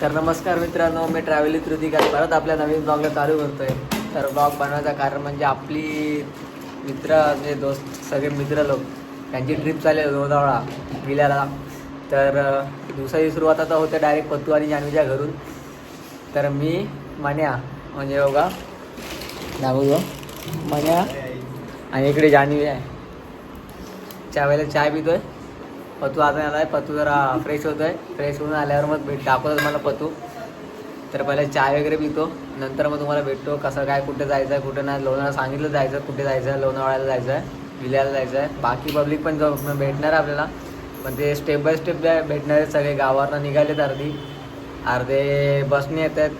तर नमस्कार मित्रांनो मी ट्रॅव्हल काय परत आपल्या नवीन ब्लॉगला चालू करतो आहे तर ब्लॉग बनवायचं कारण म्हणजे आपली मित्र म्हणजे दोस्त सगळे मित्र लोक त्यांची ट्रिप चालली लोणावळा विल्याला तर दिवसाची सुरुवात आता होते डायरेक्ट पत्तू आणि जान्हवीच्या घरून. तर मी मन्या म्हणजे बघा दाखवतो मन्या आणि इकडे जान्हवी आहे. चहा वेळेला चाय पितोय. पतू आता आला आहे पतू जरा फ्रेश होत आहे फ्रेश होऊन आल्यावर मग भेट दाखवतो तुम्हाला पतू. तर पहिले चाय वगैरे पितो. नंतर मग तुम्हाला भेटतो कसं काय कुठे जायचं आहे कुठे नाही. लोणावळा सांगितलं जायचं कुठे जायचं आहे लोणावळ्याला जायचं आहे विल्याला जायचं आहे बाकी पब्लिक पण भेटणार आहे आपल्याला. पण ते स्टेप बाय स्टेप भेटणार आहेत सगळे गावावरनं निघालेत अर्धी. अर्धे बसने येत आहेत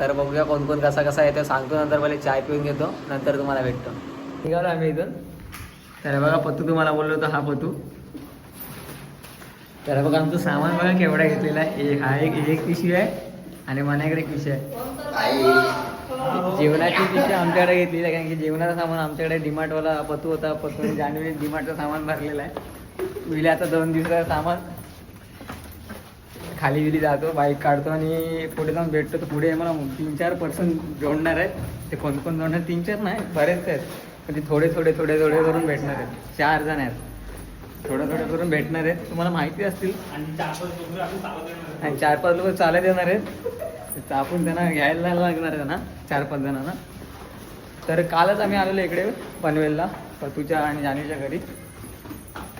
तर बघूया कोण कोण कसा कसा येतो सांगतो नंतर पहिले चाय पिऊन घेतो. नंतर तुम्हाला भेटतो. निघालो आम्ही इथून. तर बघा पतू तुम्हाला बोललो होतो हा पतू. तर बघा आमचं सामान बघा केवढा घेतलेला आहे. एक हा एक एक पिशवी आहे आणि मनाकडे पिशवी आहे. जेवणाची पिशवी आमच्याकडे घेतलेली आहे कारण की जेवणाचं सामान आमच्याकडे डिमार्टवाला पतू होता पतू जाणवे डिमार्टचं सामान भरलेलं आहे. विले आता दोन दिवसाचं सामान. खाली विली जातो बाईक काढतो आणि पुढे जाऊन भेटतो. तर पुढे मला तीन चार पर्सन जोडणार आहेत. ते कोण कोण जोडणार? तीन चार नाही बरेच आहेत. पण ते थोडे थोडे थोडे थोडे करून भेटणार आहेत. चार जण आहेत. थोडं थोडं करून भेटणार आहेत. तुम्हाला माहिती असतील. आणि चार पाच लोक चालत येणार आहेत. आपण त्यांना घ्यायला लागणार आहे ना चार पाच जणांना. तर कालच आम्ही आलेलो इकडे पनवेलला पतूच्या आणि जाणीच्या घरी.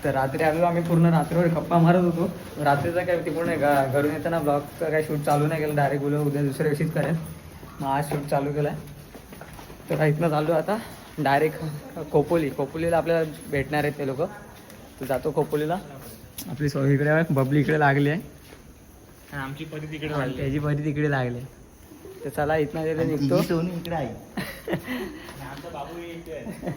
तर रात्री आलेलो आम्ही पूर्ण रात्रभर गप्पा मारत होतो. रात्रीचा काय तिकडून घरून येताना ब्लॉगचं काय शूट चालू नाही केलं. डायरेक्ट बोलू उद्या दुसऱ्या दिवशीच करेन. मग आज शूट चालू केलं आहे तर इथनं चालू आता. डायरेक्ट खोपोली खोपोलीला आपल्याला भेटणार आहेत ते लोक. तर जातो खोपोलीला? आपली सो इकडे बबली इकडे लागली आहे. आमची परी तिकडे आणि त्याची बरी तिकडे लागली आहे. तर चला इथनं तिथे निघतो. इकडे आहे. आमचा बाबू इकडे आहे.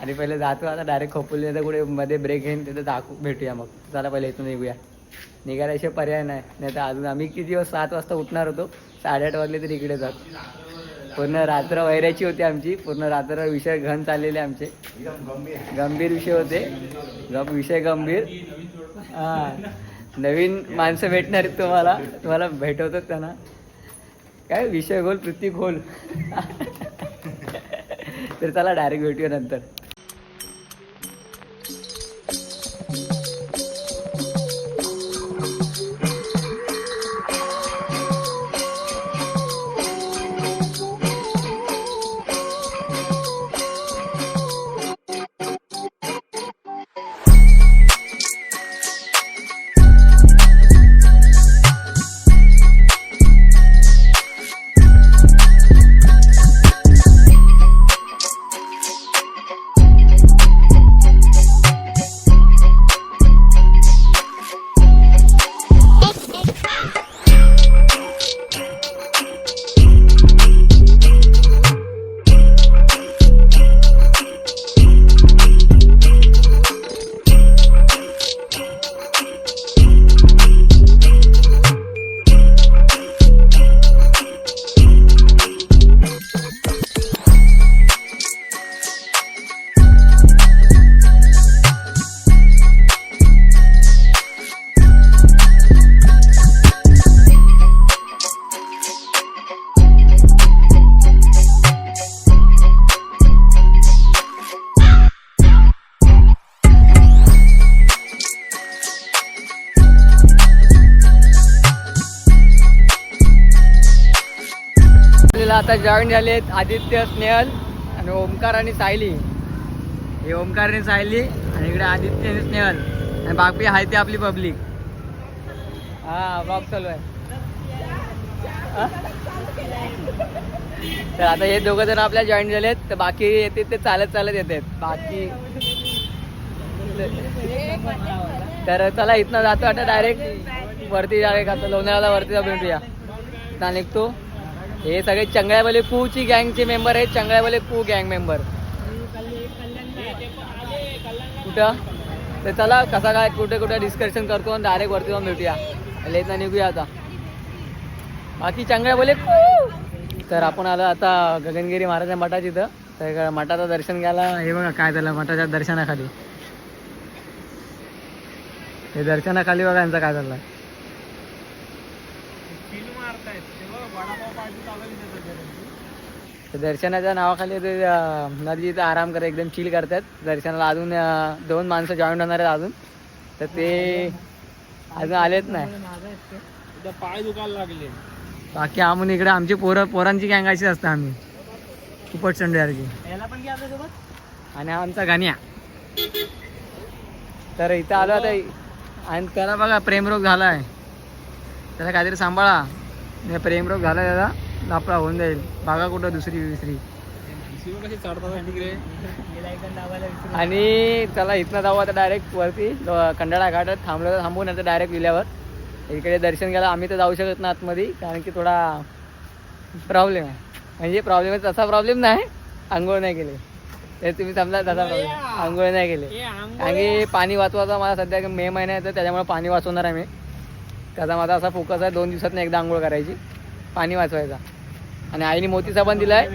आणि पहिले जातो आता डायरेक्ट खोपोली तर कुठे मध्ये ब्रेक घेईन तिथे दाखवू भेटूया मग. चला पहिले इथून निघूया. निघाल्याशिवाय पर्याय नाही नाही तर अजून आम्ही किती दिवस सात वाजता उठणार होतो? साडेआठ वाजले तरी इकडे जात. पूर्ण रात्र वैराची होती आमची. पूर्ण रात्र विषय घन चाललेले आमचे. गंभीर. विषय होते. विषय गंभीर. हा. नवीन माणसं भेटणार आहेत तुम्हाला. तुम्हाला भेटवतात त्यांना. काय विषय गोल प्रत्येक गोल. तर चला डायरेक्ट भेटूया नंतर. आता जॉईन झाले आहेत आदित्य स्नेहल आणि ओमकार आणि सायली. हे ओमकार आणि सायली आणि इकडे आदित्य आणि स्नेहल. आणि बाकी आहे ते आपली पब्लिक हा ब्लॉग चालू आहे. तर आता हे दोघं जण आपल्या जॉईन झाले आहेत तर बाकी येते ते चालत चालत येत आहेत बाकी तर चला इथनं जातो आता डायरेक्ट वरती डायरेक्ट आता लोणावळ्याला वरती जाऊन भेटूया. इथं निघतो. हे सगळे चंगळ्यावाले पूची गँगचे मेंबर आहेत चंगळ्यावाले पू गँग मेंबर. कुठं? तर चला कसा काय कुठे कुठे डिस्कशन करतो आणि डायरेक्ट वरती जाऊन भेटूया. लेत निघूया आता. बाकी चंगळ्यावाले कू तर आपण आलो आता गगनगिरी महाराजा मठाची इथं. तर मठाचं दर्शन घ्यायला हे बघा काय झालं मठाच्या दर्शनाखाली. हे दर्शनाखाली बघा यांचं काय चाललंय तर दर्शनाच्या नावाखाली ते अं, नदी इथं आराम करत एकदम चिल करतात. दर्शनाला अजून दोन माणसं जॉईन होणार आहेत अजून. तर ते अजून आलेच नाही. पाय दुखायला लागले. बाकी आम्ही इकडे आमची पोरं पोरांची गँग अशी असते आम्ही. खूपच सोबत आणि आमचा गाण्या तर इथं आलो आता. आणि त्याला बघा प्रेमरोग झाला आहे त्याला काहीतरी सांभाळा. नाही, प्रेमरोग झाला त्याला लापडा होऊन जाईल. बागा कुठं दुसरी तिकडे आणि चला इथनं जाऊ आता डायरेक्ट वरती कंडाळा घाटात थांबलो तर थांबून आता डायरेक्ट विल्यावर. इकडे दर्शन घ्यायला आम्ही तर जाऊ शकत ना आतमध्ये कारण की थोडा प्रॉब्लेम आहे. म्हणजे प्रॉब्लेम आहे तसा प्रॉब्लेम नाही आंघोळ नाही केले. ते तुम्ही समजा तसा प्रॉब्लेम आंघोळ नाही केले. कारण की पाणी वाचवायचा मला सध्या मे महिना आहे तर त्याच्यामुळे पाणी वाचवणार आहे मी. त्याचा माझा असा फोकस आहे दोन दिवसात एकदा आंघोळ करायची पाणी वाचवायचा. आणि आईने मोती साबण दिलाय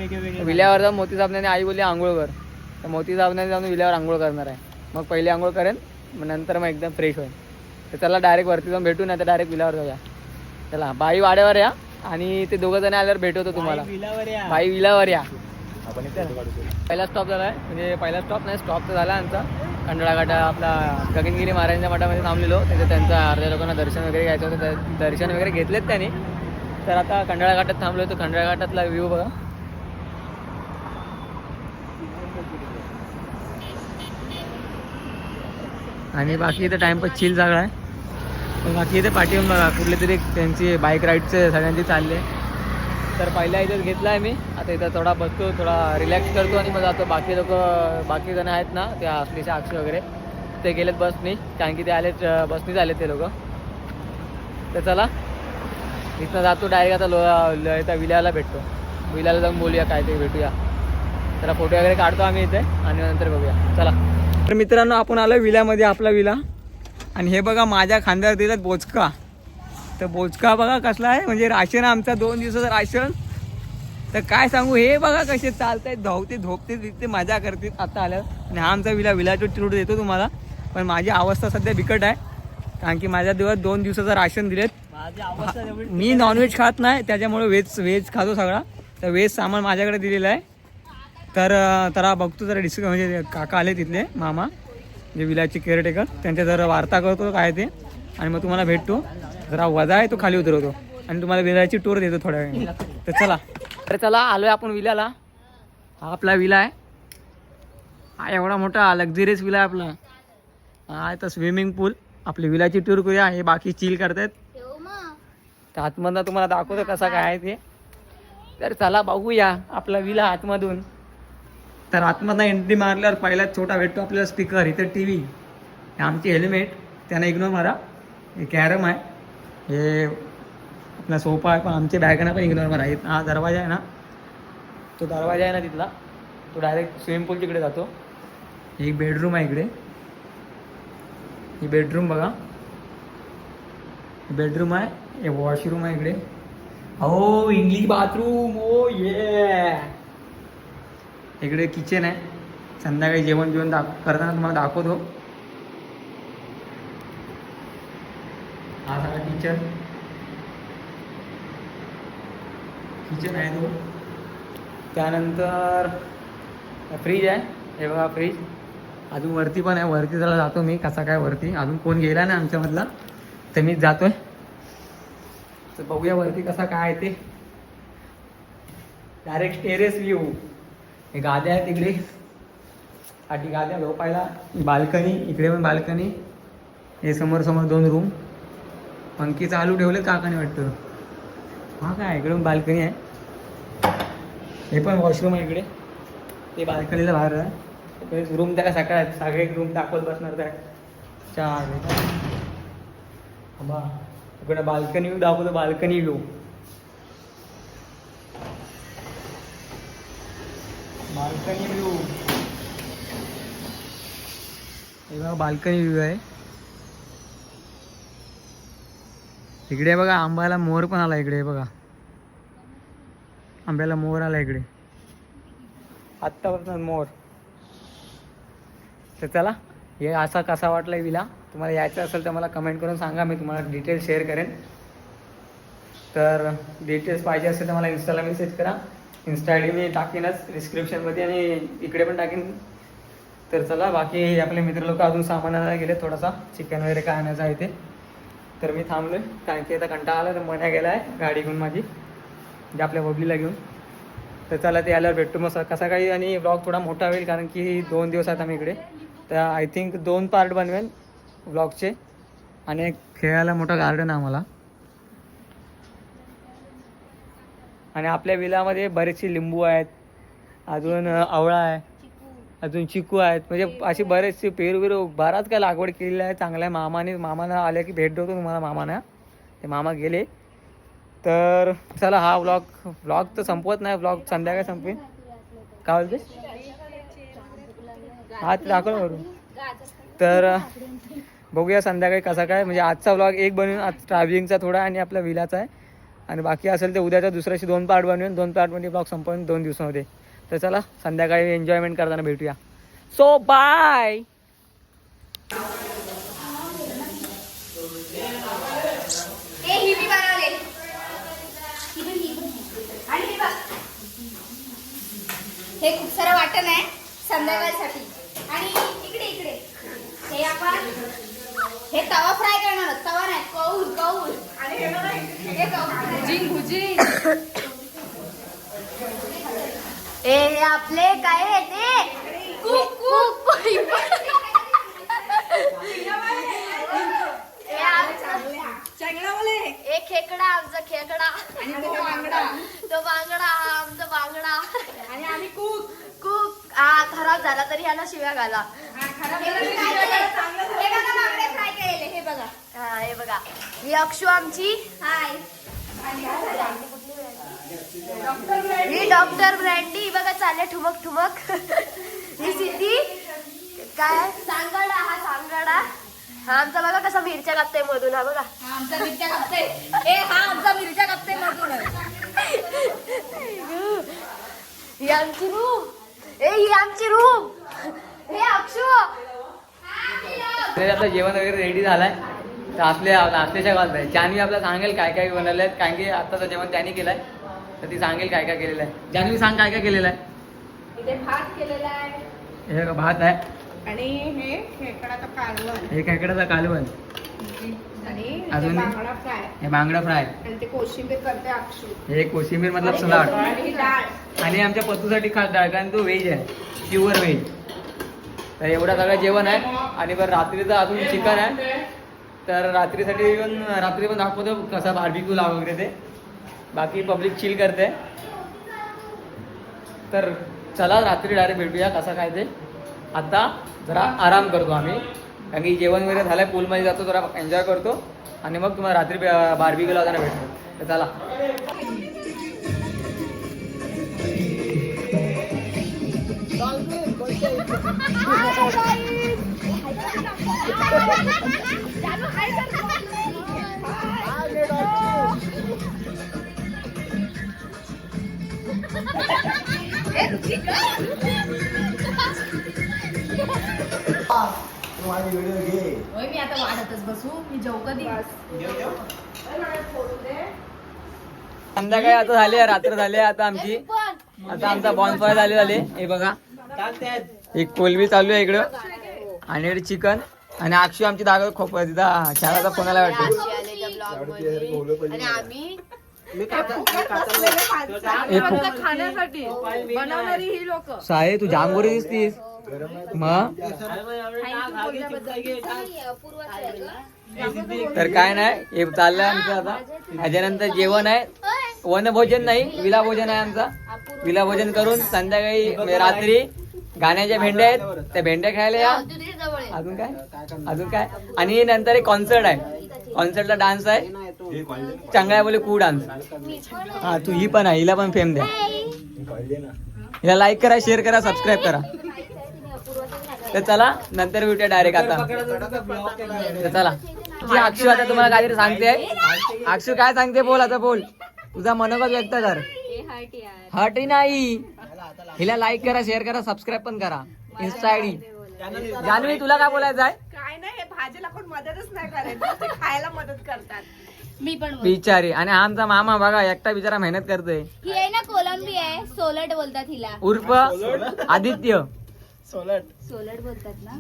विल्यावर जाऊन मोती साबणाने आई बोलली आंघोळ कर. तर मोती साबणाने जाऊन विल्यावर आंघोळ करणार आहे. मग पहिले आंघोळ करेन मग नंतर मग एकदम फ्रेश होईल तर चला डायरेक्ट वरती जाऊन भेटू नाही तर डायरेक्ट विल्यावर जाऊया. चला बाई वाड्यावर या आणि ते दोघं जण आल्यावर भेटवतो तुम्हाला. विलावर बाई विल्यावर या. पहिला स्टॉप झाला आहे म्हणजे पहिला स्टॉप नाही स्टॉप तर झाला आमचा. कंडाळा घाटा आपला गगनगिरी महाराजांच्या मठामध्ये थांबलेलो. त्याचं त्यांचा अर्ध्या लोकांना दर्शन वगैरे घ्यायचं होतं. तर दर्शन वगैरे घेतलेत त्यांनी. तर आता खंडाळा घाटात थांबलो तर खंडाळा घाटातला व्ह्यू बघा. आणि बाकी इथं टाइमपास चिल जागा आहे. बाकी इथे पाठीहून बघा. कुठले तरी त्यांची बाईक राईडचे सगळ्यांची चालले तर पहिल्या इथेच घेतला आहे मी. आता इथं थोडा बसतो थोडा रिलॅक्स करतो आणि मग जातो बाकी लोक बाकी जण आहेत ना त्या असलीचे अक्षय वगैरे ते गेलेत बसनी कारण की ते आलेच बसनीच आले ते लोक. तर चला इथनं जातो डायरेक्ट आता लो ल- इथं विल्याला भेटतो. विल्याला जाऊन बोलूया काय ते भेटूया. त्याला फोटो वगैरे काढतो आम्ही इथे आणि नंतर बघूया. चला. तर मित्रांनो आपण आलो विल्यामध्ये आपला विला. आणि हे बघा माझ्या खांद्यावर दिलं बोचका. तर बोचका बघा कसला आहे म्हणजे राशन आमचा दोन दिवसाचं राशन. तर काय सांगू हे बघा कसे चालतायत धावते झोपते तिथे मजा करते. आता आल्या आणि हा आमचा विला विलाचं टूर देतो तुम्हाला. पण माझी अवस्था सध्या बिकट आहे. कारण की माझ्या दिवस दोन दिवसाचं राशन दिलेत. मी नॉनव्हेज खात नाही त्याच्यामुळे व्हेज व्हेज खातो सगळा. तर व्हेज सामान माझ्याकडे दिलेलं आहे. तर जरा बघतो जरा डिस्क म्हणजे काका आले तिथले मामा जे विलाचे केअरटेकर त्यांच्या जरा वार्ता करतो काय ते. आणि मग तुम्हाला भेटतो. जरा वजा आहे तो खाली उतरवतो. आणि तुम्हाला विलाची टूर देतो थोड्या वेळ तर चला. अरे चला आलोय आपण विल्याला हा आपला विला आहे. हा एवढा मोठा लक्झरियस विला आहे आपला. हा आहे तर स्विमिंग पूल आपली विलाची टूर करूया. हे बाकी चिल करतायत. तर आतमधनं तुम्हाला दाखवतो कसा काय आहे ते. तर चला बघूया आपला विला आतमधून. तर आतमधनं एंट्री मारल्यावर पहिला छोटा भेटतो आपल्याला स्पीकर इथं टी व्ही आमची हेल्मेट त्यांना इग्नोर मारा. हे कॅरम आहे. हे ना सोफा आहे पण आमच्या बॅगना पण इग्नोर मारा हा दरवाजा आहे ना? तो दरवाजा आहे ना तिथला. तो डायरेक्ट स्विमिंग पूल तिकडे जातो. एक बेडरूम आहे इकडे. ही बेडरूम बघा. बेडरूम आहे हे वॉशरूम आहे इकडे. हो इंग्लिश बाथरूम ओ ये इकडे किचन आहे. संध्याकाळी जेवण जेवण दाख करताना तुम्हाला दाखवतो. हा सगळा किचन किचन आहे तो. त्यानंतर फ्रीज आहे. हे बघा फ्रीज. अजून वरती पण आहे. वरती जरा जातो मी. कसा काय वरती. अजून कोण गेला नाही आमच्यामधला. तर मीच जातोय. तर बघूया वरती कसा काय आहे ते. डायरेक्ट टेरेस व्ह्यू हे गाद्या आहेत तिकडे. आधी गाद्या झोपायला. बाल्कनी. इकडे पण बाल्कनी. हे समोर समोर दोन रूम पंखी चालू ठेवले काकाने वाटतं. हा काय इकडून बाल्कनी आहे. हे पण वॉशरूम आहे इकडे. ते बाल्कनीला बाहेर आहे. रूम त्याला सकाळ आहेत सगळे रूम दाखवत बसणार त्या चार बा इकडे बाल्कनी व्ह्यू दाखवतो बाल्कनी व्यू बाल्कनी व्यू हे बघा बाल्कनी व्यू आहे. इकडे बघा आंबाला मोर पण आला इकडे बघा. आंब्याला मोर आला इकडे. आत्तापासून मोर. तर चला हे असा कसा वाटला विला? तुम्हाला यायचं असेल तर मला कमेंट करून सांगा मी तुम्हाला डिटेल शेअर करेन. तर डिटेल्स पाहिजे असेल तर मला इन्स्टाला मेसेज करा. इन्स्टा आय डी मी टाकीनच डिस्क्रिप्शनमध्ये आणि इकडे पण टाकीन. तर चला बाकी आपले मित्र लोक अजून सामान आणायला गेले थोडासा चिकन वगैरे काय आणायचं आहे ते तर मी थांबलोय कारण की आता कंटाळा आला तर मन्या गेला आहे गाडी घेऊन माझी. म्हणजे आपल्या बबलीला घेऊन. तर चला ते आल्यावर भेटतो. मग सर कसा काही आणि ब्लॉग थोडा मोठा होईल कारण की दोन दिवस आहेत आम्ही इकडे. तर आय थिंक दोन पार्ट बनवेन ब्लॉगचे आणि एक खेळायला मोठा गार्डन आहे आम्हाला. आणि आपल्या विलामध्ये बरेचसे लिंबू आहेत. अजून आवळा आहे. अजून चिकू आहेत. म्हणजे अशी बरेचसे पेरू बिरू बराच काय लागवड केलेली आहे. चांगल्या मामाने मामाना आल्या की भेट देतो तुम्हाला मामाना. ते मामा गेले. तर चला हा व्लॉग व्लॉग तर संपवत नाही व्लॉग संध्याकाळी संपेल काय बोलते हा ते दाखव ना तर बघूया संध्याकाळी कसा काय म्हणजे आजचा व्लॉग एक बनवून आज ट्रॅव्हलिंगचा थोडा आणि आपला विलाचा आहे. आणि बाकी असेल ते उद्याच्या दुसऱ्याशी दोन पार्ट बनवून. दोन पार्टमध्ये म्हणजे ब्लॉग संपवून दोन दिवसामध्ये. तर चला संध्याकाळी एन्जॉयमेंट करताना भेटूया. सो बाय ए ही मी बनवले ही बघ, ही बघ. आणि हे बघ हे खूप सारं वाटण आहे संध्याकाळसाठी. आणि इकडे इकडे. हे आपण हे तवा फ्राय करणार आहोत. तवा नाही कौल कौल. आणि हे बघा, हे भुजिंग भुजिंग ए आपले काय आहे ते? कुक कुक हे आमचं- एक खेकडा आमचा खेकडा. आणि तो बांगडा. तो बांगडा हा आमचा बांगडा. आणि आम्ही कुक. कुक. हा खराब झाला तरी ह्याला शिव्या घाला. हे बघा बांगडे फ्राय केलेले हे बघा. हा हे बघा. ही अक्षू आमची. हाय. ही डॉक्टर ब्रँडी. बघा चालले ठुमक ठुमक ही सिद्धी. काय? सांगाडा हा सांगाडा. हा आमचा बघा कसा मिरच्या कापते मधून हा बघा. आमचा मिरच्या कापते ए हा आमचा मिरच्या कापते मधून. ही आमची रूम ए ही आमची रूम हे अक्षू. आता जेवण वगैरे रेडी झालाय. तर आपल्या नाश्त्याच्या घालत आहे जान्हवी आपल्याला सांगेल काय काय बनवलं आहे कारण की आत्ताचं जेवण त्याने केलंय. तर ती सांगेल काय काय केलेलं आहे. जान्हवी सांग काय काय केलेलं आहे. इथे भात केलेला आहे. हे बघा भात आहे. आणि हे खेकडाचं कालवण. हे कालवण. आणि अजून? बांगडा फ्राय. हे बांगडा फ्राय. आणि ते कोशिंबीर करते अक्षू. हे कोशिंबीर मतलब सलाड. आणि डाळ. आणि आमच्या पत्तूसाठी खास डाळ कारण तो व्हेज आहे. Pure veg. तर एवढं सगळं जेवण आहे. आणि बरं रात्रीचं अजून चिकन आहे. तर रात्रीसाठी पण रात्री पण दाखवतो कसा बार्बिक्यू लाव वगैरे ते. बाकी पब्लिक चिल करते. तर चला रात्री डायरेक्ट भेटूया कसा काय ते. आता जरा आराम करतो आम्ही. कारण की जेवण वगैरे झालंय पूलमध्ये जातो जरा एन्जॉय करतो. आणि मग तुम्हाला रात्री बार्बिक्यू जाणार भेटतो. तर चला. होय मी आता वाढतच बसू. मी जेव कधी? संध्याकाळी आता झाली रात्र झाली आता आमची. आता आमचा बॉनफायर झाले झाले हे बघा. एक कोलबी चालू आहे इकडं. आणि इकडे चिकन. आणि अक्षू आमची दागा खोप तिथं. चाराचा कोणाला वाटतं? आणि आम्ही हे खूप खाण्यासाठी. बनवणारी ही लोक. साहे तू जांभोरी दिसतीस. मग? तर काय नाही हे चाललंय आमचं आता. ह्याच्यानंतर जेवण आहे. वनभोजन नाही विलाभोजन आहे आमचा. विलाभोजन करून संध्याकाळी म्हणजे रात्री गाण्याच्या भेंड्या आहेत. त्या भेंड्या खायला या. अजून काय? अजून काय? आणि नंतर एक कॉन्सर्ट आहे. कॉन्सर्टला डान्स आहे. चांगला आहे बोले कू डान्स हा तू ही पण आहे हिला पण फेम द्या. हिला लाईक करा शेअर करा सबस्क्राईब करा. तर चला नंतर भेटूया डायरेक्ट आता. तर चला. जी अक्षू आता तुम्हाला काहीतरी सांगते. अक्षू काय सांगते बोल आता बोल. तुझा मनोगत व्यक्त कर. हट नाही. हिला लाईक करा शेअर करा सबस्क्राईब पण करा. इन्स्टा आयडी जान्हवी तुला काय बोलायचं आहे? काय नाही हे भाजीला कोण मदतच नाही करायचं. खायला मदत करतात. मी पण. बिचारी. आणि आमचा मामा बघा एकटा बिचारा मेहनत करतोय. ही आहे ना कोलंबी आहे. सोलट बोलतात हिला. उर्फ आदित्य. सोलट. बोलतात ना?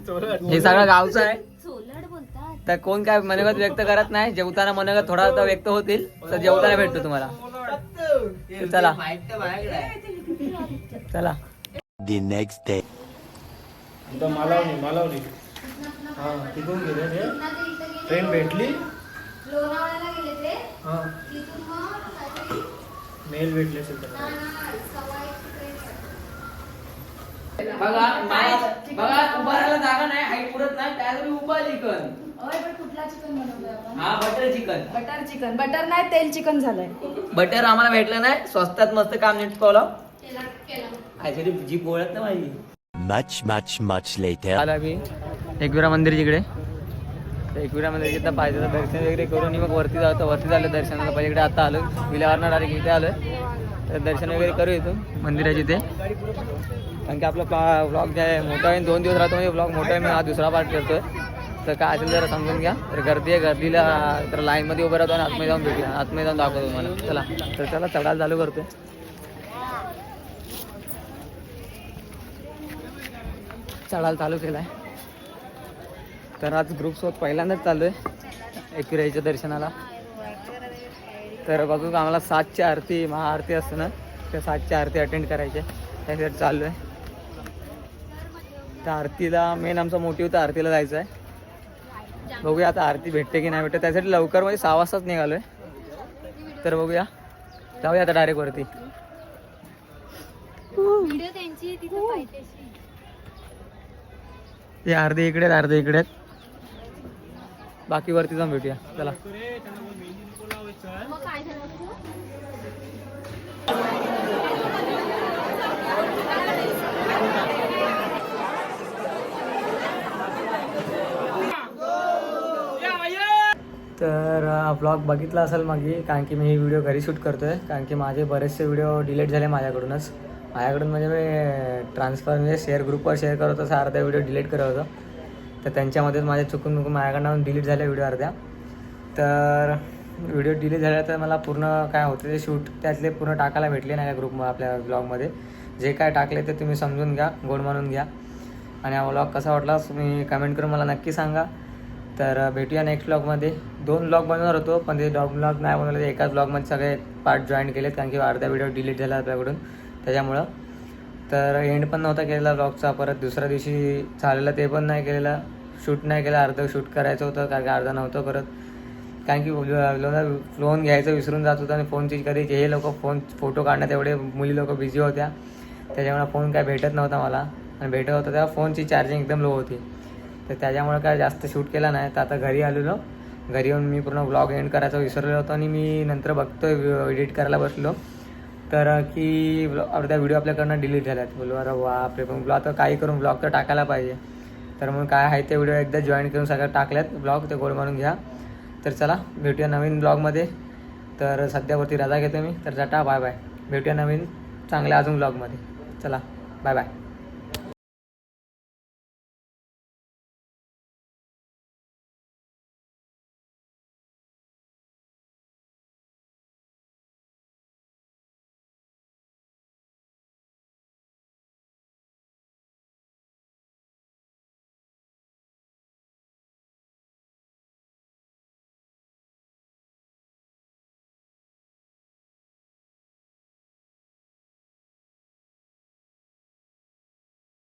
हे सगळं गावचं आहे. सोलट बोलतात. तर कोण काय मनोगत व्यक्त करत नाही जेवताना मनोगत थोडा तर व्यक्त होतील तर जेवताना भेटतो तुम्हाला. तर चला. चला. The next day. आता मालावणी मालावणी. हा तिथून गेले ते. ट्रेन भेटली. लोणावळ्याला गेले ते. हा. तिथून मग काहीतरी मेल भेटले असेल ट्रेन बघा बघा उभारायला जागा नाही हाईट पुरत नाही त्यासाठी उभा चिकन. हा butter chicken butter chicken butter नाही तेल चिकन झालंय. बटर आम्हाला भेटलं नाही स्वस्तात मस्त काम निटकवलं केला केला. ऍक्च्युली जी ओळख ना माझी Much, much, much later. आला मी. एकविरा मंदिर जिकडे. एकविरा मंदिर इथं पाहिजे तर दर्शन वगैरे करून मग वरती जाऊ. तर वरती झालं दर्शनाला पाहिजे इकडे आता आलो विल्यावरनं डायरेक्ट इथे आलो तर दर्शन वगैरे करू इथून. मंदिराची ते कारण की आपला ब्लॉग जे आहे मोठा आहे दोन दिवस राहतो म्हणजे ब्लॉग मोठा आहे मी हा दुसरा पार्ट करतोय. तर काय असेल जरा समजून घ्या. तर गर्दी आहे गर्दीला तर लाईनमध्ये उभं राहतो आणि आतमध्ये जाऊन भेटूया. आतमध्ये जाऊन दाखवतो तुम्हाला. चला. तर चला चढायला चालू करतोय. चढायला चालू केलाय. तर आज ग्रुपसोबत पहिल्यांदाच चालू आहे एकविराईच्या दर्शनाला. तर बघू का आम्हाला सातची आरती महाआरती असते ना त्या सातची आरती अटेंड करायची त्यासाठी चालू आहे त्या आरतीला मेन आमचा मोटिव्ह तर आरतीला जायचं आहे बघूया आता आरती भेटते की नाही भेटते. त्यासाठी लवकर म्हणजे सहा वाजताच निघालो आहे तर बघूया. जाऊया आता डायरेक्ट वरती. हे अर्धे इकडे आहेत, अर्धे इकडे. आहेत. बाकी वरती जाऊन भेटूया. चला. तर ब्लॉग बघितला असेल मागे कारण की मी हे व्हिडिओ घरी शूट करतो आहे कारण की माझे बरेचसे व्हिडिओ डिलीट झाले माझ्याकडूनच. माझ्याकडून म्हणजे मी ट्रान्सफर म्हणजे शेअर ग्रुपवर शेअर करत होतो अर्धा व्हिडिओ डिलीट करत होतो. तर त्यांच्यामध्येच माझ्या चुकून माझ्याकडून माझ्याकडनं डिलीट झाले व्हिडिओ अर्ध्या. तर व्हिडिओ डिलीट झाल्या तर मला पूर्ण काय होतं ते शूट त्यातले पूर्ण टाकायला भेटले नाही ग्रुप आपल्या ब्लॉगमध्ये जे काय टाकले ते तुम्ही समजून घ्या गोड मानून घ्या. आणि हा व्लॉग कसा वाटला तुम्ही कमेंट करून मला नक्की सांगा. तर भेटूया नेक्स्ट ब्लॉगमध्ये दोन ब्लॉग बनवणार होतो पण ते डॉग ब्लॉग नाही बनवले ते एकाच ब्लॉगमध्ये सगळे पार्ट जॉईन केलेत कारण की अर्धा व्हिडिओ डिलीट झाला आपल्याकडून. त्याच्यामुळं. तर एंड पण नव्हता केलेला ब्लॉगचा परत दुसऱ्या दिवशी झालेला ते पण नाही केलेला. शूट नाही केलं अर्धं शूट करायचं होतं कारण की अर्धा नव्हतं करत. कारण की लोन घ्यायचं विसरून जात होतं आणि फोनची कधी हे लोक फोन फोटो काढण्यात एवढे मुली लोक बिझी होत्या. त्याच्यामुळे फोन काय भेटत नव्हता मला. आणि भेटत होता तेव्हा फोनची चार्जिंग एकदम लो होती. तर त्याच्यामुळे काय जास्त शूट केला नाही. तर आता घरी आलेलो. घरी येऊन मी पूर्ण ब्लॉग एंड करायचा विसरलेलो होतो आणि मी नंतर बघतो एडिट करायला बसलो. तर की ब्लॉ- अर्धा व्हिडिओ आपल्याकडनं डिलीट झाल्यात. बोलू अरे बापरे पण ब्लॉग तर काही करून ब्लॉग तर टाकायला पाहिजे. तर मग काय आहे ते व्हिडिओ एकदा जॉईन करून सगळं टाकल्यात. ब्लॉग ते गोल मारून घ्या. तर चला भेटूया नवीन ब्लॉगमध्ये तर सध्यावरती रजा घेतो मी. तर जाटा बाय बाय भेटूया नवीन चांगल्या अजून ब्लॉगमध्ये चला बाय बाय